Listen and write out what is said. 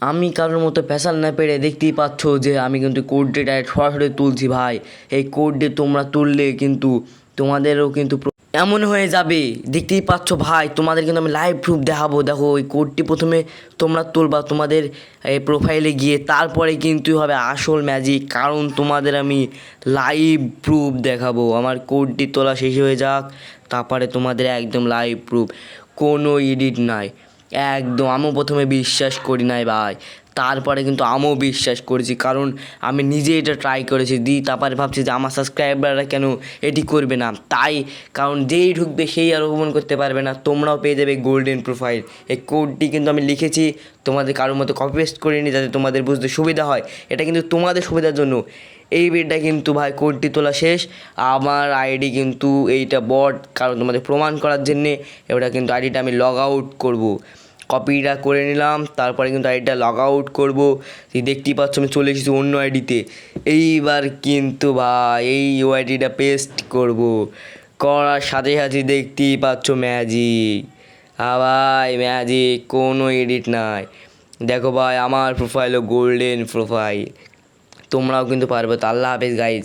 আমি কারোর মতো পেশাল না পেরে দেখতেই পাচ্ছ যে আমি কিন্তু কোড ডে ডাইরেক্ট সরাসরি তুলছি ভাই। এই কোড ডে তোমরা তুললে কিন্তু তোমাদেরও কিন্তু এমন হয়ে যাবে। দেখতেই পাচ্ছ ভাই, তোমাদের কিন্তু আমি লাইভ প্রুফ দেখাবো। দেখো ওই কোডটি প্রথমে তোমরা তুলবা তোমাদের এই প্রোফাইলে গিয়ে। তারপরে কিন্তু হবে আসল ম্যাজিক কারণ তোমাদের আমি লাইভ প্রুফ দেখাবো। আমার কোডটি তোলা শেষ হয়ে যাক, তারপরে তোমাদের একদম লাইভ প্রুফ কোনো এডিট নাই। একদম আমিও প্রথমে বিশ্বাস করি নাই ভাই। তারপরে কিন্তু আমিও বিশ্বাস করেছি, কারণ আমি নিজে এটা ট্রাই করেছি দিই তারপরে ভাবছি যে আমার সাবস্ক্রাইবাররা কেন এটি করবে না? তাই, কারণ যেই ঢুকবে সেই আর ওপেন করতে পারবে না, তোমরাও পেয়ে যাবে গোল্ডেন প্রোফাইল এই কোডটি কিন্তু আমি লিখেছি, তোমাদের কারোর মতো কপি পেস্ট করিনি যাতে তোমাদের বুঝতে সুবিধা হয়। এটা কিন্তু তোমাদের সুবিধার জন্য। এই বিটটা কিন্তু ভাই কোডটি তোলা শেষ। আমার আইডি কিন্তু এইটা বট কারণ তোমাদের প্রমাণ করার জন্যে এটা কিন্তু আইডিটা আমি লগ আউট করব। কপিটা করে নিলাম, তারপরে কিন্তু আইডিটা লগ আউট করব। দেখতেই পাচ্ছ আমি চলে এসেছি অন্য আইডিতে এইবার কিন্তু ভাই, এই ও আইডিটা পেস্ট করব। করার সাথে সাথে দেখতেই পাচ্ছ ম্যাজিক ভাই ম্যাজিক কোনো এডিট নাই। দেখো ভাই, আমার প্রোফাইলও গোল্ডেন প্রোফাইল তোমরাও কিন্তু পারবে। তো আল্লাহ হাফেজ গাইজ